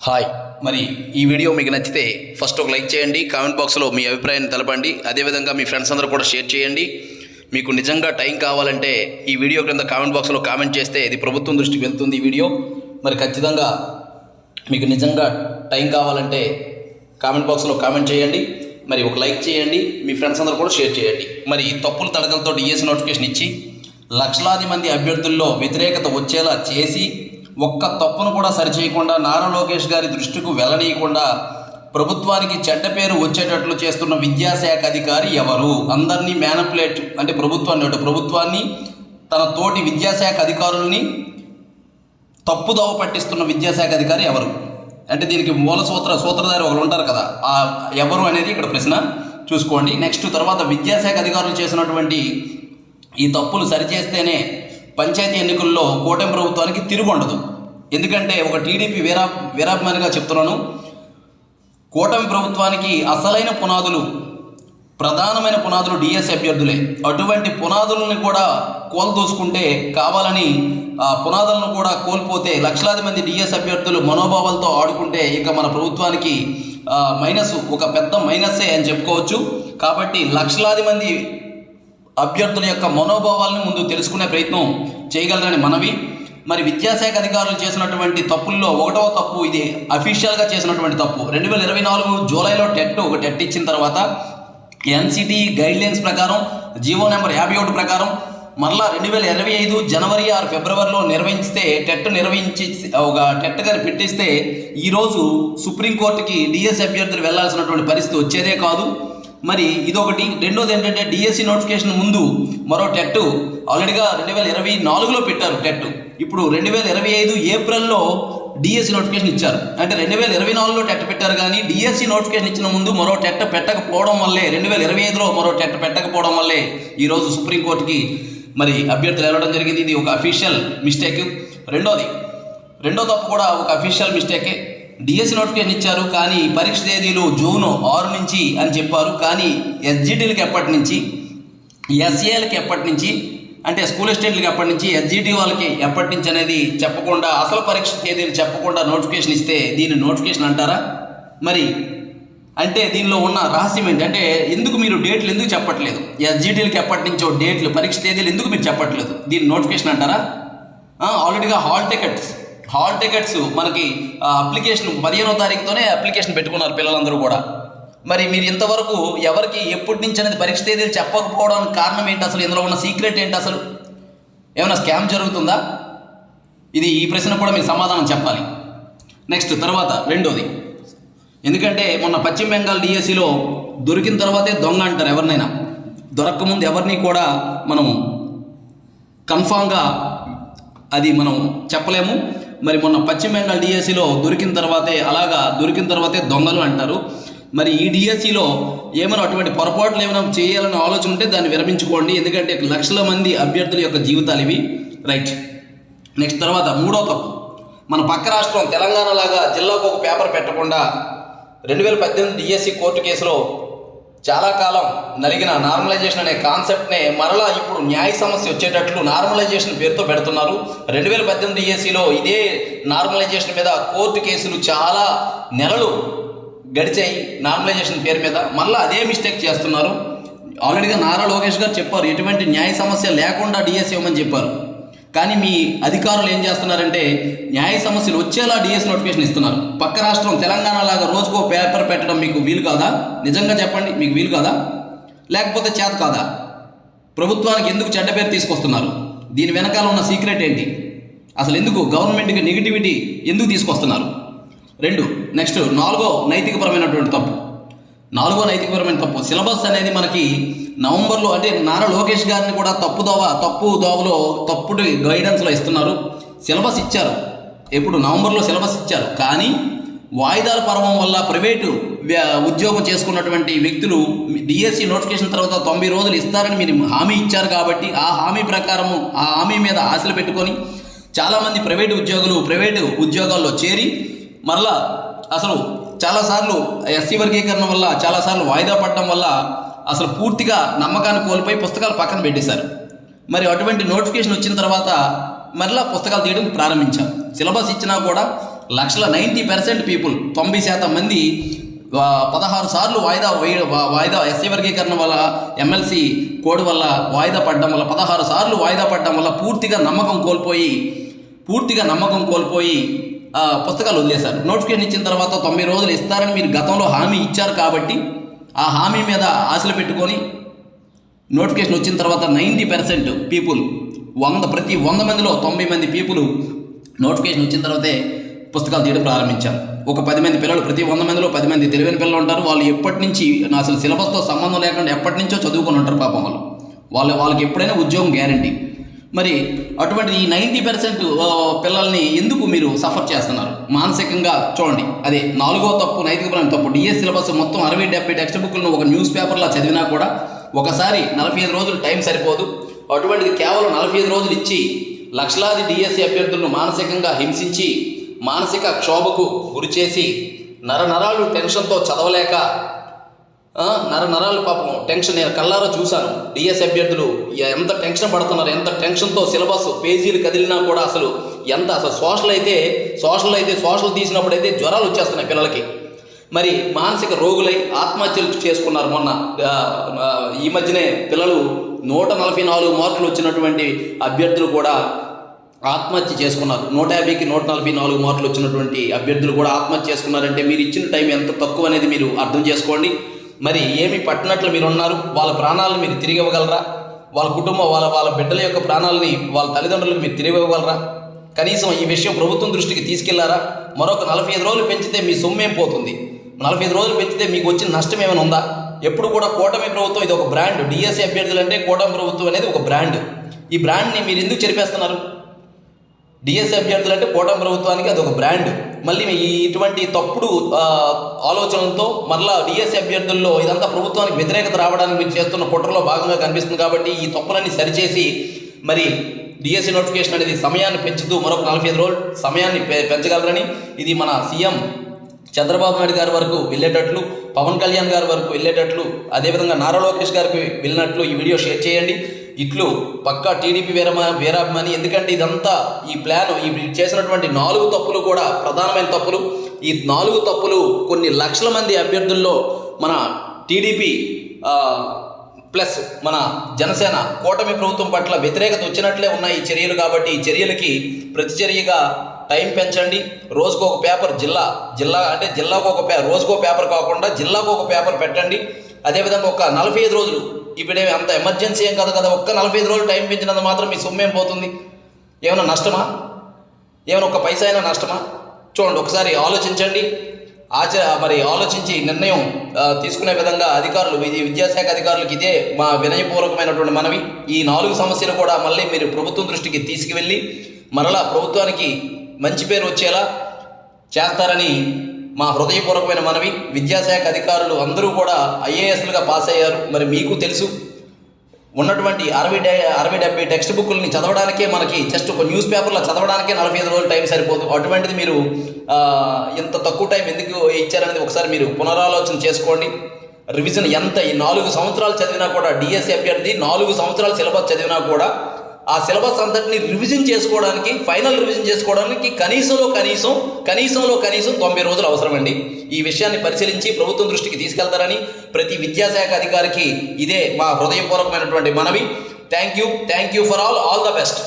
Hi. మరి ఈ video మీకు నచ్చితే ఫస్ట్ ఒక లైక్ చేయండి కామెంట్ బాక్స్లో మీ అభిప్రాయాన్ని తెలపండి అదేవిధంగా మీ ఫ్రెండ్స్ అందరూ కూడా షేర్ చేయండి. మీకు నిజంగా టైం కావాలంటే ఈ వీడియో క్రింద కామెంట్ బాక్స్లో కామెంట్ చేస్తే ఇది ప్రభుత్వం దృష్టికి వెళ్తుంది ఈ వీడియో. మరి ఖచ్చితంగా మీకు నిజంగా టైం కావాలంటే కామెంట్ బాక్స్లో కామెంట్ చేయండి మరి ఒక లైక్ చేయండి మీ ఫ్రెండ్స్ అందరూ కూడా షేర్ చేయండి. మరి ఈ తప్పుల తడకలతో డిఎస్ నోటిఫికేషన్ ఇచ్చి లక్షలాది మంది అభ్యర్థుల్లో వ్యతిరేకత వచ్చేలా చేసి ఒక్క తప్పును కూడా సరిచేయకుండా నారా లోకేష్ గారి దృష్టికి వెళ్ళనీయకుండా ప్రభుత్వానికి చెడ్డ పేరు వచ్చేటట్లు చేస్తున్న విద్యాశాఖ అధికారి ఎవరు? అందరినీ మేనప్లేట్ అంటే ప్రభుత్వాన్ని అంటే ప్రభుత్వాన్ని తన తోటి విద్యాశాఖ అధికారుల్ని తప్పుదోవ పట్టిస్తున్న విద్యాశాఖ అధికారి ఎవరు? అంటే దీనికి మూల సూత్ర సూత్రధారి ఒకరు ఉంటారు కదా. ఆ ఎవరు అనేది ఇక్కడ ప్రశ్న చూసుకోండి. నెక్స్ట్ తర్వాత విద్యాశాఖ అధికారులు చేసినటువంటి ఈ తప్పులు సరిచేస్తేనే పంచాయతీ ఎన్నికల్లో కూటమి ప్రభుత్వానికి తిరుగు ఉండదు ఎందుకంటే ఒక టీడీపీ వీరా వీరాభిమానిగా చెప్తున్నాను. కూటమి ప్రభుత్వానికి అసలైన పునాదులు ప్రధానమైన పునాదులు డిఎస్ అభ్యర్థులే. అటువంటి పునాదులను కూడా కోల్దూసుకుంటే కావాలని ఆ పునాదులను కూడా కోల్పోతే లక్షలాది మంది డిఎస్ అభ్యర్థులు మనోభావాలతో ఆడుకుంటే ఇక మన ప్రభుత్వానికి మైనస్ ఒక పెద్ద మైనస్సే అని చెప్పుకోవచ్చు. కాబట్టి లక్షలాది మంది అభ్యర్థుల యొక్క మనోభావాలను ముందు తెలుసుకునే ప్రయత్నం చేయగలరని మనవి. మరి విద్యాశాఖ అధికారులు చేసినటువంటి తప్పుల్లో ఒకటవ తప్పు ఇది అఫీషియల్గా చేసినటువంటి తప్పు. రెండు వేల ఇరవై నాలుగు జూలైలో టెట్ ఒక టెట్ ఇచ్చిన తర్వాత ఎన్సిటి గైడ్లైన్స్ ప్రకారం జీవో నెంబర్ యాభై ఒకటి ప్రకారం మరలా రెండు వేల ఇరవై ఐదు జనవరి ఆరు ఫిబ్రవరిలో నిర్వహిస్తే టెట్ నిర్వహించి ఒక టెట్ గారి పెట్టిస్తే ఈరోజు సుప్రీంకోర్టుకి డిఎస్ అభ్యర్థులు వెళ్ళాల్సినటువంటి పరిస్థితి వచ్చేదే కాదు. మరి ఇదొకటి. రెండోది ఏంటంటే డిఎస్సి నోటిఫికేషన్ ముందు మరో టెట్ ఆల్రెడీగా రెండు వేల ఇరవై నాలుగులో పెట్టారు టెట్ ఇప్పుడు రెండు వేల ఇరవై ఐదు ఏప్రిల్లో డిఎస్సి నోటిఫికేషన్ ఇచ్చారు. అంటే రెండు వేల ఇరవై నాలుగులో టెట్ పెట్టారు కానీ డిఎస్సి నోటిఫికేషన్ ఇచ్చిన ముందు మరో టెట్ పెట్టకపోవడం వల్లే రెండు వేల ఇరవై ఐదులో మరో టెట్ పెట్టకపోవడం వల్లే ఈరోజు సుప్రీంకోర్టుకి మరి అభ్యర్థులు వెళ్ళడం జరిగింది. ఇది ఒక అఫీషియల్ మిస్టేక్. రెండోది రెండో తప్పు కూడా ఒక అఫీషియల్ మిస్టేకే. డిఎస్సి నోటిఫికేషన్ ఇచ్చారు కానీ పరీక్ష తేదీలు జూన్ ఆరు నుంచి అని చెప్పారు. కానీ ఎస్జిటీలకి ఎప్పటి నుంచి ఎస్ఏలకి ఎప్పటి నుంచి అంటే స్కూల్ స్టేట్లకి ఎప్పటి నుంచి ఎస్జిటి వాళ్ళకి ఎప్పటి నుంచి అనేది చెప్పకుండా అసలు పరీక్ష తేదీలు చెప్పకుండా నోటిఫికేషన్ ఇస్తే దీన్ని నోటిఫికేషన్ అంటారా? మరి అంటే దీనిలో ఉన్న రహస్యం ఏంటి? అంటే ఎందుకు మీరు డేట్లు ఎందుకు చెప్పట్లేదు? ఎస్జిటీలకి ఎప్పటి నుంచో డేట్లు పరీక్ష తేదీలు ఎందుకు మీరు చెప్పట్లేదు? దీన్ని నోటిఫికేషన్ అంటారా? ఆల్రెడీగా హాల్ టికెట్స్ హాల్ టికెట్స్ మనకి అప్లికేషన్ పదిహేనో తారీఖుతోనే అప్లికేషన్ పెట్టుకున్నారు పిల్లలందరూ కూడా. మరి మీరు ఇంతవరకు ఎవరికి ఎప్పటి నుంచి అనేది పరీక్ష తేదీలు చెప్పకపోవడానికి కారణం ఏంటి అసలు? ఇందులో ఉన్న సీక్రెట్ ఏంటి అసలు? ఏమైనా స్కామ్ జరుగుతుందా? ఇది ఈ ప్రశ్న కూడా మీరు సమాధానం చెప్పాలి. నెక్స్ట్ తర్వాత రెండోది. ఎందుకంటే మొన్న పశ్చిమ బెంగాల్ డిఎస్సిలో దొరికిన తర్వాతే దొంగ అంటారు ఎవరినైనా. దొరకకముందు ఎవరిని కూడా మనం కన్ఫామ్గా అది మనం చెప్పలేము. మరి మొన్న పశ్చిమ బెంగాల్ డిఎస్సిలో దొరికిన తర్వాతే అలాగా దొరికిన తర్వాతే దొంగలు అంటారు. మరి ఈ డిఎస్సిలో ఏమైనా అటువంటి పొరపాట్లు ఏమైనా చేయాలని ఆలోచన ఉంటే దాన్ని విరమించుకోండి. ఎందుకంటే లక్షల మంది అభ్యర్థుల యొక్క జీవితాలు ఇవి. రైట్. నెక్స్ట్ తర్వాత మూడో తప్పు. మన పక్క రాష్ట్రం తెలంగాణ లాగా జిల్లాకు ఒక పేపర్ పెట్టకుండా రెండు వేల పద్దెనిమిది డిఎస్సి కోర్టు కేసులో చాలా కాలం నలిగిన నార్మలైజేషన్ అనే కాన్సెప్ట్నే మరలా ఇప్పుడు న్యాయ సమస్య వచ్చేటట్లు నార్మలైజేషన్ పేరుతో పెడుతున్నారు. రెండు వేల పద్దెనిమిది డిఎస్సిలో ఇదే నార్మలైజేషన్ మీద కోర్టు కేసులు చాలా నెలలు గడిచాయి నార్మలైజేషన్ పేరు మీద. మళ్ళీ అదే మిస్టేక్ చేస్తున్నారు. ఆల్రెడీగా నారా లోకేష్ గారు చెప్పారు ఎటువంటి న్యాయ సమస్య లేకుండా డిఎస్ ఇవ్వమని చెప్పారు. కానీ మీ అధికారులు ఏం చేస్తున్నారంటే న్యాయ సమస్యలు వచ్చేలా డిఎస్ నోటిఫికేషన్ ఇస్తున్నారు. పక్క రాష్ట్రం తెలంగాణ లాగా రోజుకో పేపర్ పెట్టడం మీకు వీలు కాదా? నిజంగా చెప్పండి మీకు వీలు కాదా? లేకపోతే చేత కాదా? ప్రభుత్వానికి ఎందుకు చెడ్డ పేరు తీసుకొస్తున్నారు? దీని వెనకాల ఉన్న సీక్రెట్ ఏంటి? అసలు ఎందుకు గవర్నమెంట్కి నెగిటివిటీ ఎందుకు తీసుకొస్తున్నారు? రెండు నెక్స్ట్ నాలుగో నైతికపరమైనటువంటి తప్పు. నాలుగో నైతికపరమైన తప్పు. సిలబస్ అనేది మనకి నవంబర్లో అంటే నారా లోకేష్ గారిని కూడా తప్పు దోవ తప్పు దోవలో తప్పుడు గైడెన్స్లో ఇస్తున్నారు. సిలబస్ ఇచ్చారు. ఎప్పుడు? నవంబర్లో సిలబస్ ఇచ్చారు. కానీ వాయిదాల పర్వం వల్ల ప్రైవేటు ఉద్యోగం చేసుకున్నటువంటి వ్యక్తులు డిఎస్సి నోటిఫికేషన్ తర్వాత తొంభై రోజులు ఇస్తారని మీరు హామీ ఇచ్చారు కాబట్టి ఆ హామీ ప్రకారము ఆ హామీ మీద ఆశలు పెట్టుకొని చాలామంది ప్రైవేటు ఉద్యోగులు ప్రైవేటు ఉద్యోగాల్లో చేరి మరలా అసలు చాలాసార్లు ఎస్సీ వర్గీకరణ వల్ల చాలాసార్లు వాయిదా పడడం వల్ల అసలు పూర్తిగా నమ్మకాన్ని కోల్పోయి పుస్తకాలు పక్కన పెట్టేశారు. మరి అటువంటి నోటిఫికేషన్ వచ్చిన తర్వాత మరలా పుస్తకాలు తీయడం ప్రారంభించాం సిలబస్ ఇచ్చినా కూడా లక్షల నైంటీ పర్సెంట్ పీపుల్ తొంభై శాతం మంది పదహారు సార్లు వాయిదా వాయిదా ఎస్సీ వర్గీకరణ వల్ల ఎమ్మెల్సీ కోడ్ వల్ల వాయిదా పడడం వల్ల పదహారు సార్లు వాయిదా పడడం వల్ల పూర్తిగా నమ్మకం కోల్పోయి పూర్తిగా నమ్మకం కోల్పోయి పుస్తకాలు వదిలేశారు. నోటిఫికేషన్ ఇచ్చిన తర్వాత తొంభై రోజులు ఇస్తారని మీరు గతంలో హామీ ఇచ్చారు కాబట్టి ఆ హామీ మీద ఆశలు పెట్టుకొని నోటిఫికేషన్ వచ్చిన తర్వాత నైంటీ పర్సెంట్ పీపుల్ వంద ప్రతి వంద మందిలో తొంభై మంది పీపుల్ నోటిఫికేషన్ వచ్చిన తర్వాతే పుస్తకాలు తీయడం ప్రారంభించారు. ఒక పది మంది పిల్లలు ప్రతి వంద మందిలో పది మంది తెలివైన పిల్లలు ఉంటారు. వాళ్ళు ఎప్పటి నుంచి అసలు సిలబస్తో సంబంధం లేకుండా ఎప్పటి నుంచో చదువుకొని ఉంటారు పాపం వాళ్ళు. వాళ్ళ వాళ్ళకి ఎప్పుడైనా ఉద్యోగం గ్యారంటీ మరి అటువంటి ఈ నైంటీ పర్సెంట్ పిల్లల్ని ఎందుకు మీరు సఫర్ చేస్తున్నారు? మానసికంగా చూడండి అదే నాలుగో తప్పు నైతికపరమైన తప్పు డిఎస్ సిలబస్ మొత్తం అరవై డెబ్బై టెక్స్ట్ బుక్లను ఒక న్యూస్ పేపర్లో చదివినా కూడా ఒకసారి నలభై ఐదు రోజులు టైం సరిపోదు. అటువంటిది కేవలం నలభై ఐదు రోజులు ఇచ్చి లక్షలాది డిఎస్సి అభ్యర్థులను మానసికంగా హింసించి మానసిక క్షోభకు గురిచేసి నరనరాలు టెన్షన్తో చదవలేక నర నరాలు పాపం. టెన్షన్ నేను కళ్ళారా చూశాను. డిఎస్ అభ్యర్థులు ఎంత టెన్షన్ పడుతున్నారు ఎంత టెన్షన్తో సిలబస్ పేజీలు కదిలినా కూడా అసలు ఎంత అసలు సోషల్ అయితే సోషల్ అయితే సోషల్ తీసినప్పుడు అయితే జ్వరాలు వచ్చేస్తున్నాయి పిల్లలకి. మరి మానసిక రోగులై ఆత్మహత్యలు చేసుకున్నారు మొన్న. ఈ మధ్యనే పిల్లలు నూట నలభై నాలుగు మార్కులు వచ్చినటువంటి అభ్యర్థులు కూడా ఆత్మహత్య చేసుకున్నారు. నూట యాభైకి నూట నలభై నాలుగు మార్కులు వచ్చినటువంటి అభ్యర్థులు కూడా ఆత్మహత్య చేసుకున్నారంటే మీరు ఇచ్చిన టైం ఎంత తక్కువ అనేది మీరు అర్థం చేసుకోండి. మరి ఏమి పట్టినట్లు మీరు ఉన్నారు వాళ్ళ ప్రాణాలను మీరు తిరిగి ఇవ్వగలరా వాళ్ళ కుటుంబం వాళ్ళ వాళ్ళ బిడ్డల యొక్క ప్రాణాలని వాళ్ళ తల్లిదండ్రులకు మీరు తిరిగి ఇవ్వగలరా కనీసం ఈ విషయం ప్రభుత్వం దృష్టికి తీసుకెళ్ళారా? మరొక నలభై ఐదు రోజులు పెంచితే మీ సొమ్మేం పోతుంది? నలభై ఐదు రోజులు పెంచితే మీకు వచ్చిన నష్టం ఏమైనా ఉందా? ఎప్పుడు కూడా కూటమి ప్రభుత్వం ఇది ఒక బ్రాండ్. డిఎస్సీ అభ్యర్థులు అంటే కూటమి ప్రభుత్వం అనేది ఒక బ్రాండ్. ఈ బ్రాండ్ని మీరు ఎందుకు చెరిపేస్తున్నారు? డిఎస్సీ అభ్యర్థులు అంటే కూటమి ప్రభుత్వానికి అది ఒక బ్రాండ్. మళ్ళీ ఈ ఇటువంటి తప్పుడు ఆలోచనలతో మరలా డిఎస్సీ అభ్యర్థుల్లో ఇదంతా ప్రభుత్వానికి వ్యతిరేకత రావడానికి మీరు చేస్తున్న కుట్రలో భాగంగా కనిపిస్తుంది కాబట్టి ఈ తప్పులన్నీ సరిచేసి మరి డిఎస్సీ నోటిఫికేషన్ అనేది సమయాన్ని పెంచుతూ మరొక నలభై ఐదు రోజులు సమయాన్ని పె- పెంచగలరని ఇది మన సీఎం చంద్రబాబు నాయుడు గారి వరకు వెళ్ళేటట్లు పవన్ కళ్యాణ్ గారి వరకు వెళ్ళేటట్లు అదేవిధంగా నారా లోకేష్ గారికి వెళ్ళినట్లు ఈ వీడియో షేర్ చేయండి. ఇట్లు పక్కా టీడీపీ వీరమా వీరాభిమాని. ఎందుకంటే ఇదంతా ఈ ప్లాన్ ఈ చేసినటువంటి నాలుగు తప్పులు కూడా ప్రధానమైన తప్పులు. ఈ నాలుగు తప్పులు కొన్ని లక్షల మంది అభ్యర్థుల్లో మన టీడీపీ ప్లస్ మన జనసేన కూటమి ప్రభుత్వం పట్ల వ్యతిరేకత వచ్చినట్లే ఉన్నాయి ఈ చర్యలు కాబట్టి ఈ చర్యలకి ప్రతిచర్యగా టైం పెంచండి. రోజుకు ఒక పేపర్ జిల్లా జిల్లా అంటే జిల్లాకు ఒక పే రోజుకో పేపర్ కాకుండా జిల్లాకు ఒక పేపర్ పెట్టండి. అదేవిధంగా ఒక నలభై ఐదు రోజులు ఇప్పుడేమి అంత ఎమర్జెన్సీ ఏం కాదు కదా ఒక్క నలభై ఐదు రోజులు టైం పెంచినంత మాత్రం మీ సొమ్మేం పోతుంది? ఏమైనా నష్టమా? ఏమైనా ఒక పైసా అయినా నష్టమా? చూడండి ఒకసారి ఆలోచించండి. ఆచ మరి ఆలోచించి నిర్ణయం తీసుకునే విధంగా అధికారులు ఇది విద్యాశాఖ అధికారులకు ఇదే మా వినయపూర్వకమైనటువంటి మనవి. ఈ నాలుగు సమస్యలు కూడా మళ్ళీ మీరు ప్రభుత్వం దృష్టికి తీసుకువెళ్ళి మరలా ప్రభుత్వానికి మంచి పేరు వచ్చేలా చేస్తారని మా హృదయపూర్వకమైన మనవి. విద్యాశాఖ అధికారులు అందరూ కూడా ఐఏఎస్లుగా పాస్ అయ్యారు. మరి మీకు తెలుసు ఉన్నటువంటి అరవై డే అరవై డెబ్బై టెక్స్ట్ బుక్లని చదవడానికే మనకి జస్ట్ ఒక న్యూస్ పేపర్లో చదవడానికే నలభై ఐదు రోజులు టైం సరిపోదు. అటువంటిది మీరు ఇంత తక్కువ టైం ఎందుకు ఇచ్చారనేది ఒకసారి మీరు పునరాలోచన చేసుకోండి. రివిజన్ ఎంత ఈ నాలుగు సంవత్సరాలు చదివినా కూడా డిఎస్సి అభ్యర్థి నాలుగు సంవత్సరాలు సిలబస్ చదివినా కూడా ఆ సిలబస్ అంతటిని రివిజన్ చేసుకోవడానికి ఫైనల్ రివిజన్ చేసుకోవడానికి కనీసంలో కనీసం కనీసంలో కనీసం తొంభై రోజులు అవసరమండి. ఈ విషయాన్ని పరిశీలించి ప్రభుత్వం దృష్టికి తీసుకెళ్తారని ప్రతి విద్యాశాఖ అధికారికి ఇదే మా హృదయపూర్వకమైనటువంటి మనవి. Thank you thank you for all all the best